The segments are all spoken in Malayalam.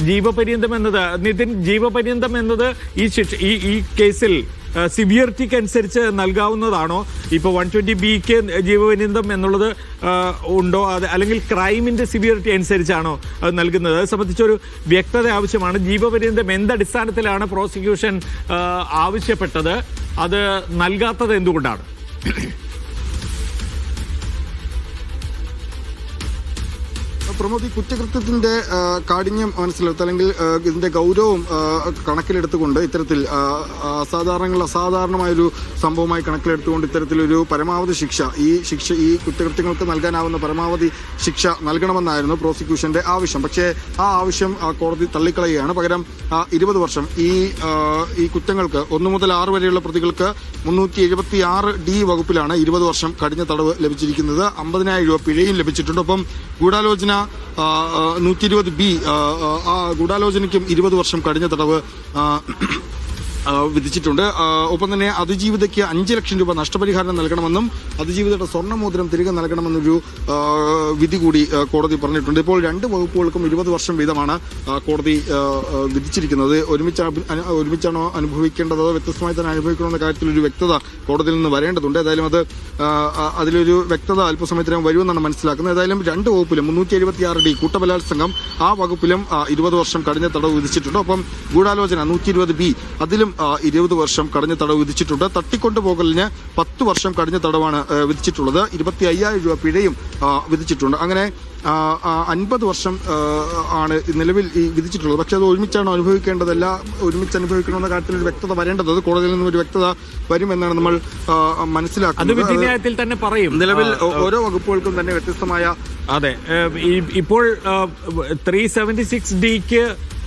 ജീവപര്യന്തം എന്നത് നിതിൻ ജീവപര്യന്തം എന്നത് ഈ ശിക്ഷ ഈ ഈ കേസിൽ സിവിയറിറ്റിക്ക് അനുസരിച്ച് നൽകാവുന്നതാണോ? ഇപ്പോൾ വൺ ട്വന്റി ബിക്ക് ജീവപര്യന്തം എന്നുള്ളത് ഉണ്ടോ? അത് അല്ലെങ്കിൽ ക്രൈമിന്റെ സിവിയറിറ്റി അനുസരിച്ചാണോ അത് നൽകുന്നത്? അത് സംബന്ധിച്ചൊരു വ്യക്തത ആവശ്യമാണ്. ജീവപര്യന്തം എന്തടിസ്ഥാനത്തിലാണ് പ്രോസിക്യൂഷൻ ആവശ്യപ്പെട്ടത്? അത് നൽകാത്തത് എന്തുകൊണ്ടാണ്? പ്രമോദ് ഈ കുറ്റകൃത്യത്തിന്റെ കാഠിന്യം മനസ്സിലെടുത്ത് അല്ലെങ്കിൽ ഇതിന്റെ ഗൗരവം കണക്കിലെടുത്തുകൊണ്ട് ഇത്തരത്തിൽ അസാധാരണങ്ങൾ അസാധാരണമായൊരു സംഭവമായി കണക്കിലെടുത്തുകൊണ്ട് ഇത്തരത്തിലൊരു പരമാവധി ശിക്ഷ ഈ ശിക്ഷ ഈ കുറ്റകൃത്യങ്ങൾക്ക് നൽകാനാവുന്ന പരമാവധി ശിക്ഷ നൽകണമെന്നായിരുന്നു പ്രോസിക്യൂഷന്റെ ആവശ്യം. പക്ഷേ ആ ആവശ്യം കോടതി തള്ളിക്കളയുകയാണ്. പകരം ഇരുപത് വർഷം ഈ ഈ കുറ്റങ്ങൾക്ക് ഒന്നു മുതൽ ആറ് വരെയുള്ള പ്രതികൾക്ക് മുന്നൂറ്റി എഴുപത്തി ആറ് ഡി വകുപ്പിലാണ് ഇരുപത് വർഷം കഠിന തടവ് ലഭിച്ചിരിക്കുന്നത്. അമ്പതിനായിരം രൂപ പിഴയും ലഭിച്ചിട്ടുണ്ട്. ഒപ്പം ഗൂഢാലോചന നൂറ്റി ഇരുപത് ബി ആ ഗൂഢാലോചനയ്ക്കും ഇരുപത് വർഷം കഴിഞ്ഞ തടവ് വിധിച്ചിട്ടുണ്ട്. ഒപ്പം തന്നെ അതിജീവിതയ്ക്ക് അഞ്ച് ലക്ഷം രൂപ നഷ്ടപരിഹാരം നൽകണമെന്നും അതിജീവിതയുടെ സ്വർണമോതിരം തിരികെ നൽകണമെന്നൊരു വിധി കൂടി കോടതി പറഞ്ഞിട്ടുണ്ട്. ഇപ്പോൾ രണ്ട് വകുപ്പുകൾക്കും ഇരുപത് വർഷം വീതമാണ് കോടതി വിധിച്ചിരിക്കുന്നത്. ഒരുമിച്ച് ഒരുമിച്ചാണോ അനുഭവിക്കേണ്ടത് വ്യത്യസ്തമായി തന്നെ അനുഭവിക്കണമെന്ന കാര്യത്തിൽ ഒരു വ്യക്തത കോടതിയിൽ നിന്ന് വരേണ്ടതുണ്ട്. ഏതായാലും അത് അതിലൊരു വ്യക്തത അല്പസമയത്തിനകം വരുമെന്നാണ് മനസ്സിലാക്കുന്നത്. ഏതായാലും രണ്ട് വകുപ്പിലും മുന്നൂറ്റി എഴുപത്തി ആറ് ഡി കൂട്ടബലാത്സംഗം ആ വകുപ്പിലും ഇരുപത് വർഷം കഠിന തടവ് വിധിച്ചിട്ടുണ്ട്. ഒപ്പം ഗൂഢാലോചന നൂറ്റി ഇരുപത് ബി. അതിലും ഇരുപത് വർഷം കടഞ്ഞ തടവ് വിധിച്ചിട്ടുണ്ട്. തട്ടിക്കൊണ്ടു പോകലിന് പത്ത് വർഷം കടഞ്ഞ തടവാണ് വിധിച്ചിട്ടുള്ളത്. ഇരുപത്തി അയ്യായിരം രൂപ പിഴയും വിധിച്ചിട്ടുണ്ട്. അങ്ങനെ അൻപത് വർഷം ആണ് നിലവിൽ ഈ വിധിച്ചിട്ടുള്ളത്. പക്ഷേ അത് ഒരുമിച്ചാണ് അനുഭവിക്കേണ്ടതല്ല ഒരുമിച്ച് അനുഭവിക്കണമെന്ന കാര്യത്തിൽ ഒരു വ്യക്തത വരേണ്ടത്. അത് കോടതിയിൽ നിന്നും ഒരു വ്യക്തത വരുമെന്നാണ് നമ്മൾ മനസ്സിലാക്കുന്നത്. തന്നെ പറയും. നിലവിൽ ഓരോ വകുപ്പുകൾക്കും തന്നെ വ്യത്യസ്തമായ അതെ. ഇപ്പോൾ ത്രീ സെവന്റി സിക്സ് ഡിക്ക്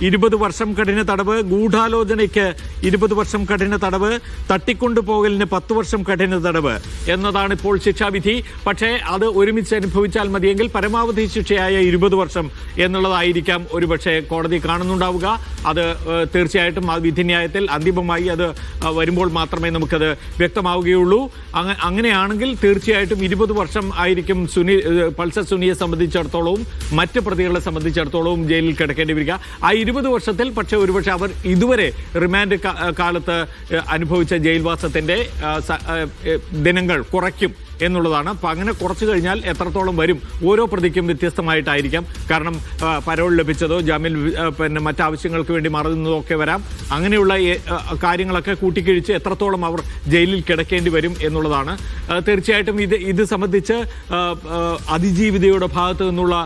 ഇരുപത് വർഷം കഠിന തടവ് ഗൂഢാലോചനയ്ക്ക് ഇരുപത് വർഷം കഠിന തടവ് തട്ടിക്കൊണ്ടുപോകലിന് പത്ത് വർഷം കഠിന തടവ് എന്നതാണ് ഇപ്പോൾ ശിക്ഷാവിധി. പക്ഷേ അത് ഒരുമിച്ച് അനുഭവിച്ചാൽ മതിയെങ്കിൽ പരമാവധി ശിക്ഷയായ ഇരുപത് വർഷം എന്നുള്ളതായിരിക്കാം ഒരുപക്ഷെ കോടതി കാണുന്നുണ്ടാവുക. അത് തീർച്ചയായിട്ടും ആ വിധിന്യായത്തിൽ അന്തിമമായി അത് വരുമ്പോൾ മാത്രമേ നമുക്കത് വ്യക്തമാവുകയുള്ളൂ. അങ്ങനെയാണെങ്കിൽ തീർച്ചയായിട്ടും ഇരുപത് വർഷം ആയിരിക്കും സുനി പൾസർ സുനിയെ സംബന്ധിച്ചിടത്തോളവും മറ്റ് പ്രതികളെ സംബന്ധിച്ചിടത്തോളവും ജയിലിൽ കിടക്കേണ്ടി വരിക. ആ ഇരുപത് വർഷത്തിൽ പക്ഷേ ഒരുപക്ഷെ അവർ ഇതുവരെ റിമാൻഡ് കാലത്ത് അനുഭവിച്ച ഏഹ് ദിനങ്ങൾ കുറയ്ക്കും എന്നുള്ളതാണ്. അപ്പം അങ്ങനെ കുറച്ചു കഴിഞ്ഞാൽ എത്രത്തോളം വരും ഓരോ പ്രതിക്കും വ്യത്യസ്തമായിട്ടായിരിക്കാം. കാരണം പരോൾ ലഭിച്ചതോ ജാമ്യം പിന്നെ മറ്റാവശ്യങ്ങൾക്ക് വേണ്ടി മറന്നതോ ഒക്കെ വരാം. അങ്ങനെയുള്ള കാര്യങ്ങളൊക്കെ കൂട്ടിക്കിഴിച്ച് എത്രത്തോളം അവർ ജയിലിൽ കിടക്കേണ്ടി വരും എന്നുള്ളതാണ്. തീർച്ചയായിട്ടും ഇത് ഇത് സംബന്ധിച്ച് അതിജീവിതയുടെ ഭാഗത്തു നിന്നുള്ള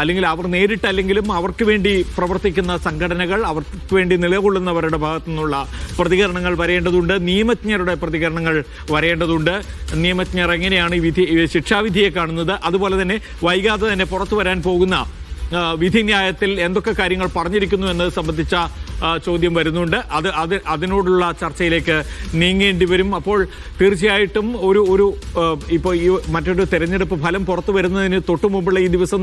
അല്ലെങ്കിൽ അവർ നേരിട്ടല്ലെങ്കിലും അവർക്ക് വേണ്ടി പ്രവർത്തിക്കുന്ന സംഘടനകൾ അവർക്ക് വേണ്ടി നിലകൊള്ളുന്നവരുടെ ഭാഗത്തു നിന്നുള്ള പ്രതികരണങ്ങൾ വരേണ്ടതുണ്ട്. നിയമജ്ഞരുടെ പ്രതികരണങ്ങൾ വരേണ്ടതുണ്ട്. നിയമജ്ഞർ എങ്ങനെയാണ് വിധി ശിക്ഷാവിധിയെ കാണുന്നത്? അതുപോലെ തന്നെ വൈകാതെ തന്നെ പുറത്തു വരാൻ പോകുന്ന വിധിന്യായത്തിൽ എന്തൊക്കെ കാര്യങ്ങൾ പറഞ്ഞിരിക്കുന്നു എന്നത് സംബന്ധിച്ച ചോദ്യം വരുന്നുണ്ട്. അത് അത് അതിനോടുള്ള ചർച്ചയിലേക്ക് നീങ്ങേണ്ടി വരും. അപ്പോൾ തീർച്ചയായിട്ടും ഒരു ഒരു ഇപ്പോൾ ഈ മറ്റൊരു തെരഞ്ഞെടുപ്പ് ഫലം പുറത്തു വരുന്നതിന് തൊട്ടു മുമ്പുള്ള ഈ ദിവസം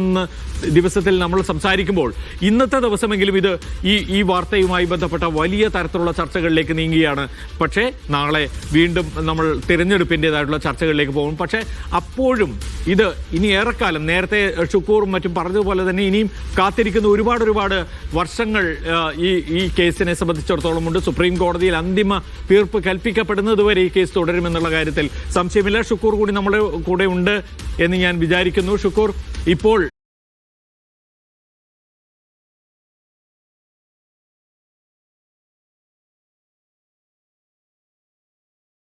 ദിവസത്തിൽ നമ്മൾ സംസാരിക്കുമ്പോൾ ഇന്നത്തെ ദിവസമെങ്കിലും ഇത് ഈ ഈ വാർത്തയുമായി ബന്ധപ്പെട്ട വലിയ തരത്തിലുള്ള ചർച്ചകളിലേക്ക് നീങ്ങുകയാണ്. പക്ഷേ നാളെ വീണ്ടും നമ്മൾ തിരഞ്ഞെടുപ്പിന്റെതായിട്ടുള്ള ചർച്ചകളിലേക്ക് പോകും. പക്ഷേ അപ്പോഴും ഇത് ഇനി ഏറെക്കാലം നേരത്തെ ഷുക്കൂറും മറ്റും പറഞ്ഞതുപോലെ തന്നെ ഇനിയും കാത്തിരിക്കുന്ന ഒരുപാട് ഒരുപാട് വർഷങ്ങൾ ഈ ഈ കേസിനെ സംബന്ധിച്ചിടത്തോളം ഉണ്ട്. സുപ്രീം കോടതിയിൽ അന്തിമ തീർപ്പ് കൽപ്പിക്കപ്പെടുന്നതുവരെ ഈ കേസ് തുടരുമെന്നുള്ള കാര്യത്തിൽ സംശയമില്ല. ഷുക്കൂർ കൂടി നമ്മുടെ കൂടെ ഉണ്ട് എന്ന് ഞാൻ വിചാരിക്കുന്നു. ഷുക്കൂർ ഇപ്പോൾ